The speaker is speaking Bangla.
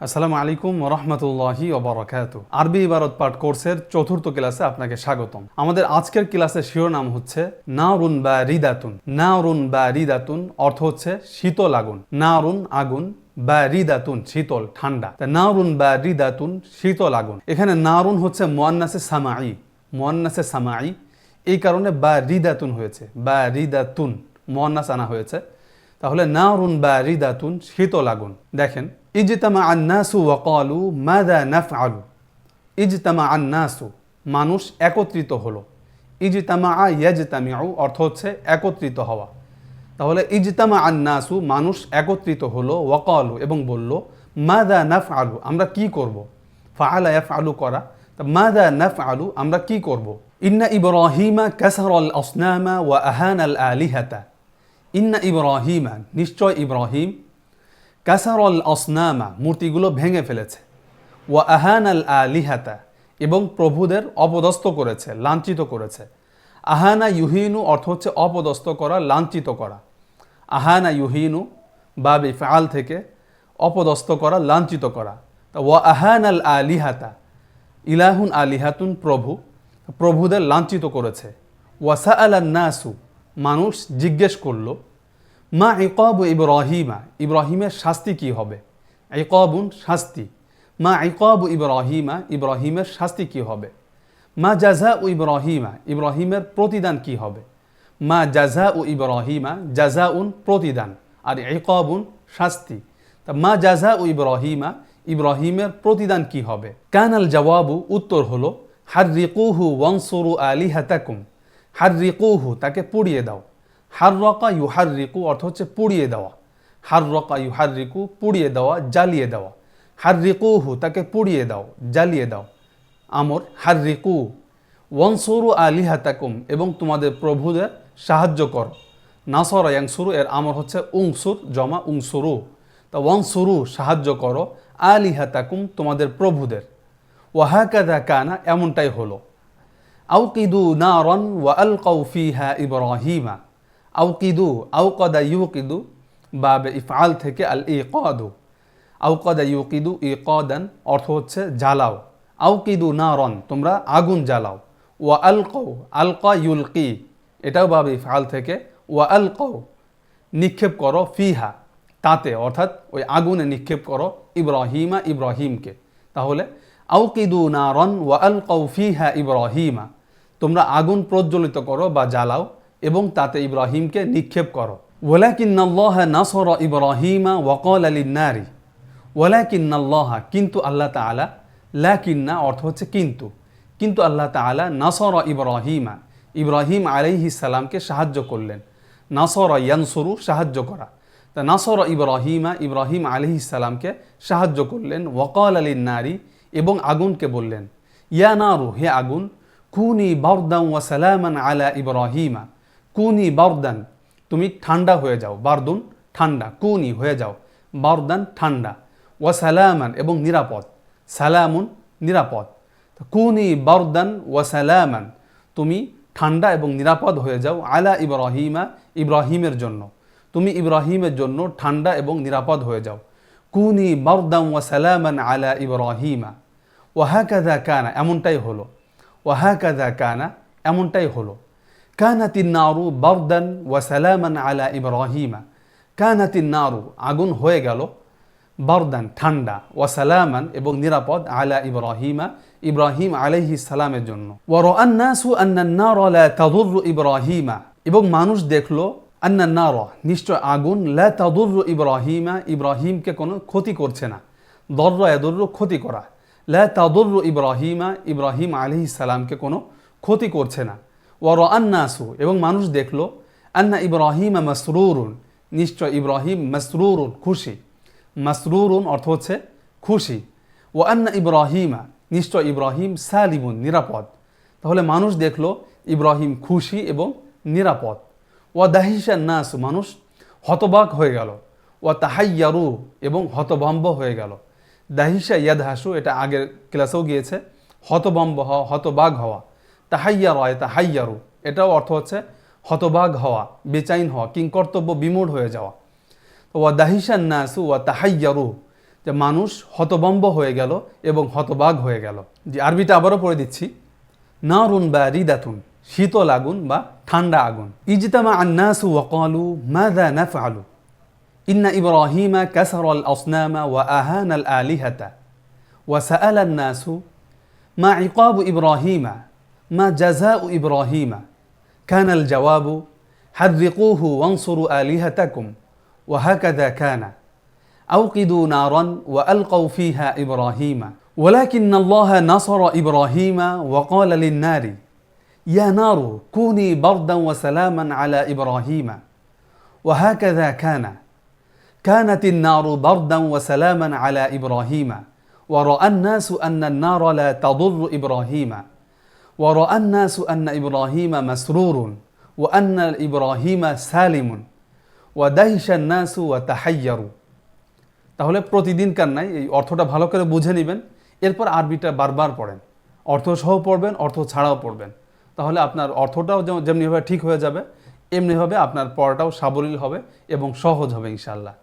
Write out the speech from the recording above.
আসসালামু আলাইকুম রহমতুল্লাহি ওবরাকাত। আরবি ইবারত পাঠ কোর্সের চতুর্থ ক্লাসে আপনাকে স্বাগতম। আমাদের আজকের ক্লাসের শিরোনাম হচ্ছে নারুন বা রিদাতুন। নারুন বা রিদাতুন অর্থ হচ্ছে শীতল আগুন। নারুন আগুন বা রিদাতুন শীতল, ঠান্ডা। তা নারুন বা রিদাতুন শীতল আগুন। এখানে নারুন হচ্ছে মোয়ান্নাসে সামাই মোয়ান্নাসে সামাই এই কারণে বা রিদাতুন হয়েছে। বা রিদাতুন মোয়ান্নাস আনা হয়েছে। তাহলে নারুন বা রিদাতুন শীতল আগুন। দেখেন ইজতামা আন্নাসু ওয়াকালু মাদা নাফআলু? ইজতামা আন্নাসু, মানুষ একত্রিত হলো। ইজতামা ইয়াজতামিউ অর্থ হচ্ছে একত্রিত হওয়া। তাহলে ইজতামা আন্নাসু, মানুষ একত্রিত হলো ওয়াকালু এবং বলল মাদা নাফআলু? আমরা কি করব? ফাআলা ইয়াফআলু করা। তা মাদা নাফআলু? আমরা কি করব? ইন্না ইব্রাহিমা কাসারাল আসনামা ওয়া আহানাল আলিহাতা ইন্না ইব্রাহিমা। নিশ্চয় ইব্রাহিম। কাসারল আসনামা, মূর্তিগুলো ভেঙে ফেলেছে। ওয়া আহান আল আলিহাতা, এবং প্রভুদের অপদস্থ করেছে, লাঞ্ছিত করেছে। আহানা ইউহিনু অর্থ হচ্ছে অপদস্থ করা, লাঞ্ছিত করা। আহানা ইউহিনু, বাবে ফাল থেকে অপদস্থ করা, লাঞ্ছিত করা। তা ওয়া আহান আল আলিহাতা, ইলাহুন আলিহাতুন প্রভু, প্রভুদের লাঞ্ছিত করেছে। ওয়াসা আল নাসু, মানুষ জিজ্ঞেস করল মা ইকব ইব্রাহিমা, ইব্রাহিমের শাস্তি কি হবে? ইকবুন শাস্তি। মা ইকব ইব্রাহিমা, ইব্রাহিমের শাস্তি কি হবে? মা জাজা ও ইব্রাহিমা, ইব্রাহিমের প্রতিদান কি হবে? মা জাজা ও ইব্রাহিমা জাজা উন প্রতিদান। আর ইকবুন শাস্তি। তা মা জাজা ও ইব্রাহিমা, ইব্রাহিমের প্রতিদান কি হবে? কানাল জবাবু উত্তর হলো হার রিকুহু ওয়ানসুরু আলি হাতাকুম হার রিকুহু তাকে পুড়িয়ে দাও। হার রকা ইউহার রিকু অর্থ হচ্ছে পুড়িয়ে দেওয়া। হার রকা ইউহার রিকু পুড়িয়ে দেওয়া, জ্বালিয়ে দেওয়া। হার রিকুহু তাকে পুড়িয়ে দাও, জ্বালিয়ে দাও। আমর হার রিকু ওয়ানসুরু আলিহাতাকুম এবং তোমাদের প্রভুদের সাহায্য কর। নাসর ইয়াংসুরু, এর আমর হচ্ছে উংসুর, জমা উংসুরু। তা ওয়ানসুরু সাহায্য করো, আলিহাতাকুম তোমাদের প্রভুদের। ওয়াহাকাদা কানা, এমনটাই হলো। আউকিদু নারন ওয়া আলকাউ ফিহা ইব্রাহিমা। আউকিদু, আউকদা ইউকিদু, বাবে ইফআল থেকে আল ইকদু। আউকদা ইউকিদু ইকদান অর্থ হচ্ছে জ্বালাও। আউকিদু নারন, তোমরা আগুন জ্বালাও। ওয়া আলকৌ আলকা ইউলকি, এটাও বাবে ইফআল থেকে। ওয়া আলকৌ নিক্ষেপ করো ফিহা, তাতে, অর্থাৎ ওই আগুনে নিক্ষেপ করো ইব্রাহিমা ইব্রাহিমকে। তাহলে, আউকিদু নারন, ওয়া আলকৌ ফিহা ইব্রাহিমা, তোমরা আগুন প্রজ্বলিত করো বা জ্বালাও। এবং তাতে ইব্রাহিমকে নিক্ষেপ করো। ওয়ালাকিন্নাল্লাহ নাসর ইব্রাহিমা ওয়াকল আলী নারী ওয়ালাকিন্নাল্লাহা, কিন্তু আল্লাহ তালা লাকিন্না অর্থ হচ্ছে কিন্তু। কিন্তু আল্লাহ তালা নাসর ইব্রাহিমা, ইব্রাহিম আলাইহি সালামকে সাহায্য করলেন। নাসর ইয়ানসরু, সাহায্য করা। তা নাসর ইব্রাহিমা, ইব্রাহিম আলহি সালামকে সাহায্য করলেন, ওয়াকল আলী নারী এবং আগুনকে বললেন, ইয়া নারু, হে আগুন, কুনি বারদাম ওয়া সালামান আলা ইব্রাহিমা। কুনি বারদান। তুমি ঠান্ডা হয়ে যাও, বারদুন, ঠান্ডা, কুনি হয়ে যাও, বারদান, ঠান্ডা। ওয়া সালামান, এবং নিরাপদ। সালামুন, নিরাপদ। কুনি বারদান ওয়া সালামান, তুমি ঠান্ডা এবং নিরাপদ হয়ে যাও আলা ইব্রাহিমা, ইব্রাহিমের জন্য। তুমি ইব্রাহিমের জন্য ঠান্ডা এবং নিরাপদ হয়ে যাও। কুনি বারদাম ওয়া সালামান আলা ইব্রাহিমা। ওয়াহাকাদা কানা, এমনটাই হলো। ওহা ওয়াহাকাদা কানা, এমনটাই হলো। কানাতি নারু বারদান ওয়া সালামান আলা ইব্রাহিমা কানাতি নারু আগুন হয়ে গেল বারদান ঠান্ডা ওয়া সালামান এবং নিরাপদ আলা ইব্রাহিমা ইব্রাহিম আলাইহি সালামের জন্য। ওয়ার আন্নাসু আন্নান্নার লা তাদুরু ইব্রাহিমা এবং মানুষ দেখল আন্নান্নার নিশ্চয় আগুন লা তাদুরু ইব্রাহিমা ইব্রাহিমকে কোনো ক্ষতি করছে না। দর্র এদুর্র ক্ষতি করা। লা তাদুরু ইব্রাহিমা ইব্রাহিম আলহি সালামকে কোনো ক্ষতি করছে না। ওয়ার আন্নাসু এবং মানুষ দেখল, আন্না ইব্রাহিম মাসরুরুন, নিশ্চয় ইব্রাহিম মাসরুরুন, খুশি। মাসরুরুন অর্থ হচ্ছে খুশি। ও আন্না ইব্রাহিমা, নিশ্চয় ইব্রাহিম সালিমুন, নিরাপদ। তাহলে মানুষ দেখল, ইব্রাহিম খুশি এবং নিরাপদ। ওয়া দাহিসা নাস, মানুষ হতবাক হয়ে গেল। ওয়া তাহাইয়ারু, এবং হতভম্ব হয়ে গেল। দাহিসা ইয়াদহাসু, এটা আগের ক্লাসেও গিয়েছে হতভম্ব হওয়া হতবাগ হওয়া। তাহাইয়ার হয় তাহাইয়ারু। এটাও অর্থ হচ্ছে হতবাগ হওয়া, বেচাইন হওয়া, কিংকর্তব্য বিমোড় হয়ে যাওয়া। তো ওয়া দাহিসান নাসু ওয়া তাহাইয়ারু, যে মানুষ হতবম্ব হয়ে গেল এবং হতবাগ হয়ে গেল। যে আরবিটা আবারও পড়ে দিচ্ছি, নারুন বা রিদাতুন শীতল আগুন বা ঠান্ডা আগুন। ইজতামা আন্নাসু ওয়াকালু মাদা নাফআলু? ইন্না ইব্রাহিমা কাসারাল আসনামা ওয়া আহানাল আলিহাতা। ওয়া সাআলা আন-নাসু মা ইকাবু ইব্রাহিমা ما جزاء إبراهيم. كان الجواب حرقوه وانصروا آلهتكم. وهكذا كان. أوقدوا نارا وألقوا فيها إبراهيم. ولكن الله نصر إبراهيم وقال للنار يا نار كوني بردا وسلاما على إبراهيم. وهكذا كان. كانت النار بردا وسلاما على إبراهيم. ورأى الناس أن النار لا تضر إبراهيم. ورأى الناس أن إبراهيم مسرور وأن إبراهيم سالم ودهش الناس وتحيروا তাহলে প্রতিদিন কান্নায় এই অর্থটা ভালো করে বুঝে নেবেন এরপর আরবিটা বারবার পড়েন অর্থ সহ পড়বেন অর্থ ছাড়াও পড়বেন তাহলে আপনার অর্থটাও যেমন যেমনিভাবে ঠিক হয়ে যাবে এমনিভাবে আপনার পড়াটাও সাবলীল হবে এবং সহজ হবে ইনশাল্লাহ